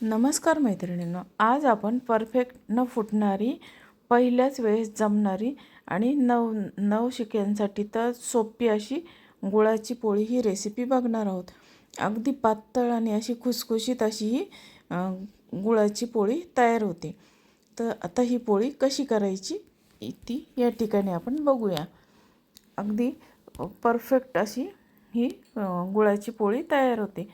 नमस्कार मैत्रिणींनो आज आपण परफेक्ट न फुटणारी पहिल्याच वेळेस जमणारी आणि नव नवशिक्यांसाठी तर सोपी अशी गुळाची पोळी ही रेसिपी बघणार आहोत. अगदी पातळ आणि अशी खुसखुशीत अशी ही गुळाची पोळी तयार होते. तर आता ही पोळी कशी करायची ती या ठिकाणी आपण बघूया. अगदी परफेक्ट अशी ही गुळाची पोळी तयार होते.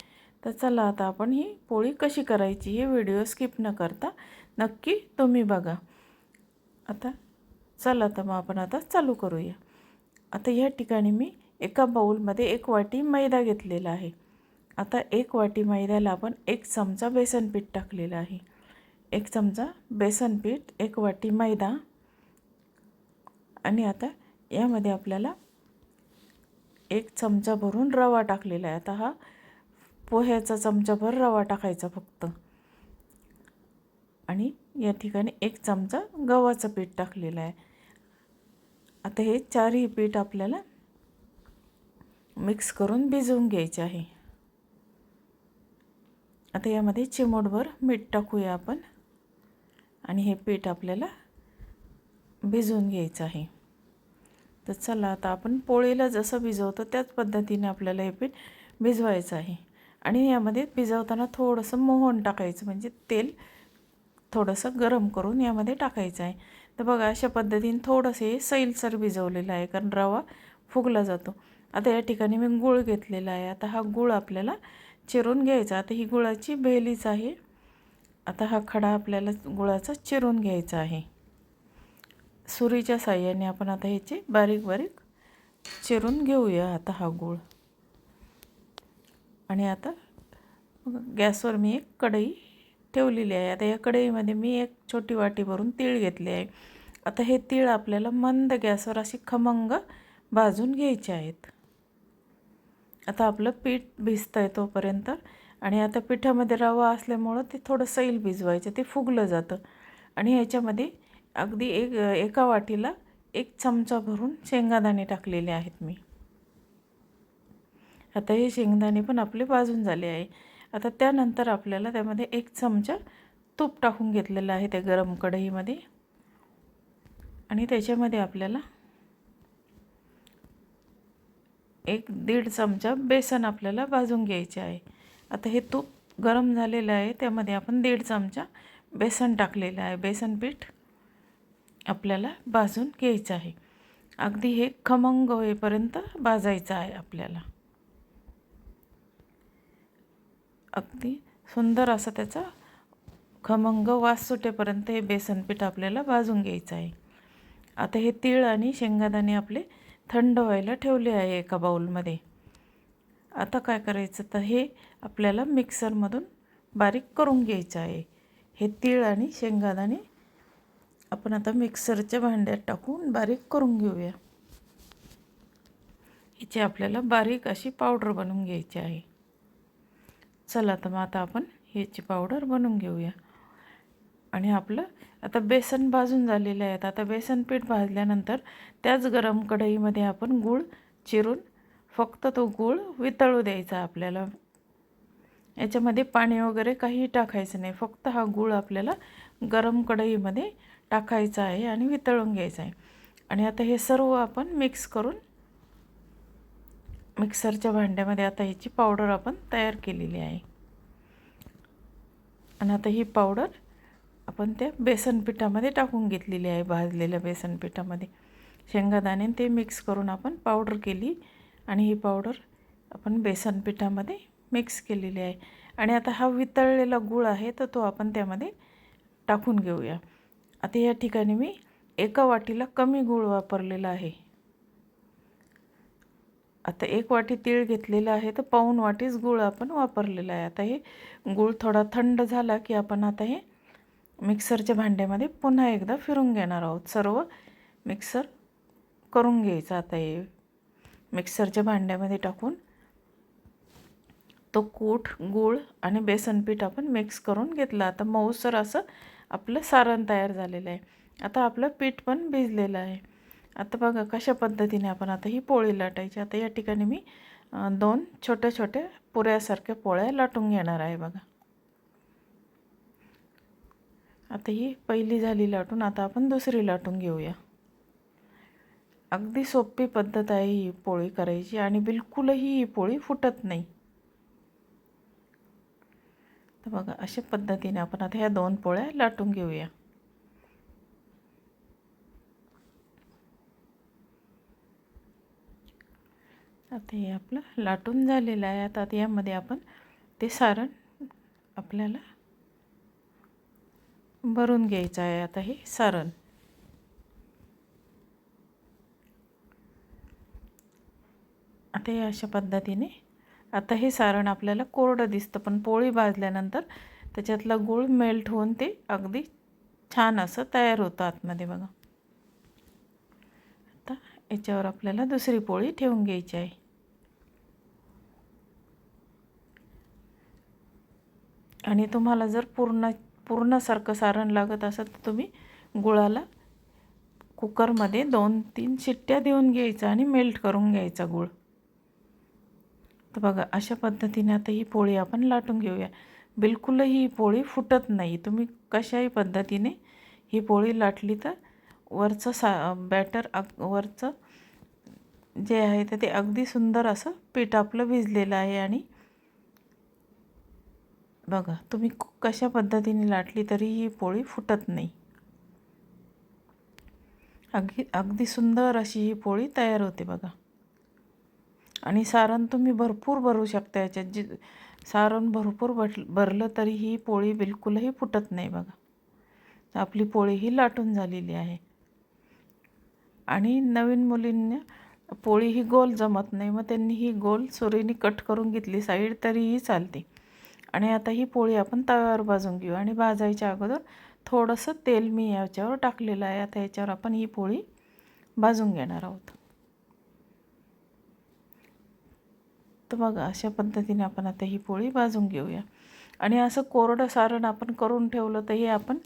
तर चला आता आपण ही पोळी कशी करायची हे व्हिडिओ स्किप न करता नक्की तुम्ही बघा. आता चला तर मग आपण आता चालू करूया. आता या ठिकाणी मी एका बाऊलमध्ये एक वाटी मैदा घेतलेला आहे. आता एक वाटी मैद्याला आपण एक चमचा बेसन पीठ टाकलेलं आहे. एक चमचा बेसन पीठ एक वाटी मैदा आणि आता यामध्ये आपल्याला एक चमचा भरून रवा टाकलेला आहे. आता हा पोह्याचा चमचाभर रवा टाकायचा फक्त. आणि या ठिकाणी एक चमचा गव्हाचं पीठ टाकलेलं आहे. आता हे चारही पीठ आपल्याला मिक्स करून भिजवून घ्यायचे आहे. आता यामध्ये चिमोटभर मीठ टाकूया आपण. आणि हे पीठ आपल्याला भिजवून घ्यायचं आहे. तर चला आता आपण पोळीला जसं भिजवतो त्याच पद्धतीने आपल्याला हे पीठ भिजवायचं आहे. आणि यामध्ये भिजवताना थोडंसं मोहन टाकायचं म्हणजे तेल थोडंसं गरम करून यामध्ये टाकायचं आहे. तर बघा अशा पद्धतीने थोडंसं हे सैलसर भिजवलेलं आहे कारण रवा फुगला जातो. आता या ठिकाणी मी गूळ घेतलेला आहे. आता हा गूळ आपल्याला चिरून घ्यायचा. आता ही गुळाची भेलीच आहे. आता हा खडा आपल्याला गुळाचा चिरून घ्यायचा आहे. सुरीच्या साह्याने आपण आता ह्याचे बारीक बारीक चिरून घेऊया आता हा गूळ. आणि आता गॅसवर मी एक कढई ठेवलेली आहे. आता या कढईमध्ये मी एक छोटी वाटी भरून तीळ घेतले आहे. आता हे तीळ आपल्याला मंद गॅसवर अशी खमंग भाजून घ्यायचे आहेत. आता आपलं पीठ भिजतं आहे तोपर्यंत आणि आता पिठामध्ये रवा असल्यामुळं ते थोडं सैल भिजवायचं ते फुगलं जातं. आणि ह्याच्यामध्ये अगदी एक एका वाटीला एक चमचा भरून शेंगादाणे टाकलेले आहेत मी. आता हे शेंगदाणे पण आपले भाजून झाले आहे. आता त्यानंतर आपल्याला त्यामध्ये एक चमचा तूप टाकून घेतलेलं आहे त्या गरम कढईमध्ये. आणि त्याच्यामध्ये आपल्याला एक दीड चमचा बेसन आपल्याला भाजून घ्यायचे आहे. आता हे तूप गरम झालेलं आहे त्यामध्ये आपण दीड चमचा बेसन टाकलेलं आहे. बेसन पीठ आपल्याला भाजून घ्यायचं आहे. अगदी हे खमंग होईपर्यंत भाजायचं आहे आपल्याला. अगदी सुंदर असा त्याचा खमंग वास सुटेपर्यंत हे बेसन पीठ आपल्याला भाजून घ्यायचं आहे. आता हे तीळ आणि शेंगादाणे आपले थंड व्हायला ठेवले आहे एका बाऊलमध्ये. आता काय करायचं तर हे आपल्याला मिक्सरमधून बारीक करून घ्यायचं आहे. हे तीळ आणि शेंगादाणे आपण आता मिक्सरच्या भांड्यात टाकून बारीक करून घेऊया. हिची आपल्याला बारीक अशी पावडर बनवून घ्यायची आहे. चला तर मग आता आपण ह्याची पावडर बनवून घेऊया. आणि आपलं आता बेसन भाजून झालेलं आहे. आता बेसन पीठ भाजल्यानंतर त्याच गरम कढईमध्ये आपण गूळ चिरून फक्त तो गूळ वितळू द्यायचा आपल्याला. याच्यामध्ये पाणी वगैरे काही टाकायचं नाही. फक्त हा गूळ आपल्याला गरम कढईमध्ये टाकायचा आहे आणि वितळून घ्यायचा आहे. आणि आता हे सर्व आपण मिक्स करून मिक्सरच्या भांड्यामध्ये आता ह्याची पावडर आपण तयार केलेली आहे. आणि आता ही पावडर आपण त्या बेसन पिठामध्ये टाकून घेतलेली आहे भाजलेल्या बेसन पिठामध्ये. शेंगादाणे ते मिक्स करून आपण पावडर केली आणि ही पावडर आपण बेसन पिठामध्ये मिक्स केलेली आहे. आणि आता हा वितळलेला गूळ आहे तर तो आपण त्यामध्ये टाकून घेऊया. आता या ठिकाणी मी एका वाटीला कमी गूळ वापरलेला आहे. आता एक वाटी तीळ घेतलेलं आहे तर पाऊन वाटीच गूळ आपण वापरलेला आहे. आता हे गूळ थोडा थंड झाला की आपण आता हे मिक्सरच्या भांड्यामध्ये पुन्हा एकदा फिरून घेणार आहोत. सर्व मिक्सर करून घ्यायचं आता हे. मिक्सरच्या भांड्यामध्ये टाकून तो कूट गूळ आणि बेसनपीठ आपण मिक्स करून घेतला. आता मऊसर असं आपलं सारण तयार झालेलं आहे. आता आपलं पीठ पण भिजलेलं आहे. आता बघा कशा पद्धतीने आपण आता ही पोळी लाटायची? आता या ठिकाणी मी दोन छोट्या छोट्या पुऱ्यासारख्या पोळ्या लाटून घेणार आहे बघा. आता ही पहिली झाली लाटून आता आपण दुसरी लाटून घेऊया. अगदी सोपी पद्धत आहे ही पोळी करायची आणि बिलकुलही ही पोळी फुटत नाही. तर बघा अशा पद्धतीने आपण आता ह्या दोन पोळ्या लाटून घेऊया. आता हे आपलं लाटून झालेलं आहे. आता यामध्ये आपण ते सारण आपल्याला भरून घ्यायचं आहे. आता हे सारण. आता हे अशा पद्धतीने आता हे सारण आपल्याला कोरडं दिसतं पण पोळी भाजल्यानंतर त्याच्यातला गूळ मेल्ट होऊन ते अगदी छान असं तयार होतं आतमध्ये बघा. आता याच्यावर आपल्याला दुसरी पोळी ठेवून घ्यायची आहे. आणि तुम्हाला जर पूर्ण पूर्णसारखं सारण लागत असेल तर तुम्ही गुळाला कुकरमध्ये दोन तीन शिट्ट्या देऊन घ्यायचा आणि मेल्ट करून घ्यायचा गुळ. तर बघा अशा पद्धतीने आता ही पोळी आपण लाटून घेऊया. बिलकुलही ही पोळी फुटत नाही. तुम्ही कशाही पद्धतीने ही पोळी लाटली तर वरचं सा बॅटर अग वरचं जे आहे तर ते अगदी सुंदर असं पीठ आपलं भिजलेलं आहे आणि बघा तुम्ही कशा पद्धतीने लाटली तरी ही पोळी फुटत नाही. अगदी अगदी सुंदर अशी ही पोळी तयार होते बघा. आणि सारण तुम्ही भरपूर भरू शकता याच्यात. जी सारण भरपूर भट भरलं तरी ही पोळी बिलकुलही फुटत नाही बघा. आपली पोळी ही लाटून झालेली आहे. आणि नवीन मुलींना पोळी ही गोल जमत नाही मग त्यांनी ही गोल सुरीने कट करून घेतली साईड तरीही चालते. आणि आता ही पोळी आपण तव्यावर भाजून घेऊ. आणि भाजायच्या अगोदर थोडंसं तेल मी याच्यावर टाकलेलं आहे. आता याच्यावर आपण ही पोळी भाजून घेणार आहोत. तर बघा अशा पद्धतीने आपण आता ही पोळी भाजून घेऊया. आणि असं कोरडं सारण आपण करून ठेवलं तर हे आपण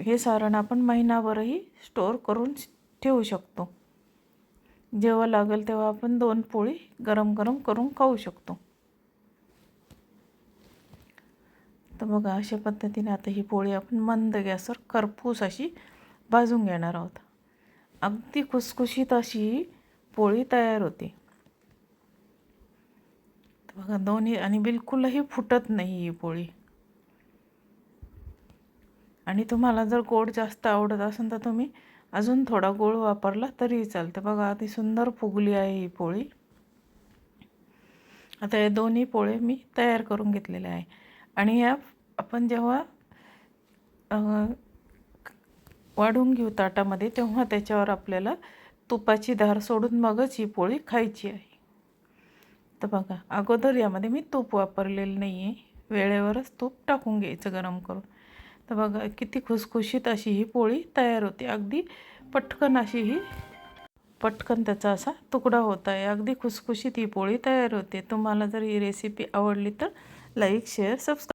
हे सारण आपण महिनाभरही स्टोअर करून ठेवू शकतो. जेव्हा लागेल तेव्हा आपण दोन पोळी गरम गरम करून खाऊ शकतो. तर बघा अशा पद्धतीने आता ही पोळी आपण मंद गॅसवर खरपूस अशी भाजून घेणार आहोत. अगदी खुसखुशीत अशी पोळी तयार होते. तर बघा दोन्ही आणि बिलकुलही फुटत नाही ही पोळी. आणि तुम्हाला जर गोड जास्त आवडत असेल तर तुम्ही अजून थोडा गोड वापरला तरीही चालतं. बघा अति सुंदर फुगली आहे ही पोळी. आता हे दोन्ही पोळे मी तयार करून घेतलेले आहे. आणि या आपण जेव्हा वाढून घेऊ ताटामध्ये तेव्हा त्याच्यावर आपल्याला तुपाची धार सोडून मगच ही पोळी खायची आहे. तर बघा अगोदर यामध्ये मी तूप वापरलेलं नाही आहे वेळेवरच तूप टाकून घ्यायचं गरम करून. तर बघा किती खुसखुशीत अशी ही पोळी तयार होते. अगदी पटकन अशी ही पटकन त्याचा असा तुकडा होत आहे. अगदी खुसखुशीत ही पोळी तयार होते. तुम्हाला जर ही रेसिपी आवडली तर लाईक शेअर सबस्क्राईब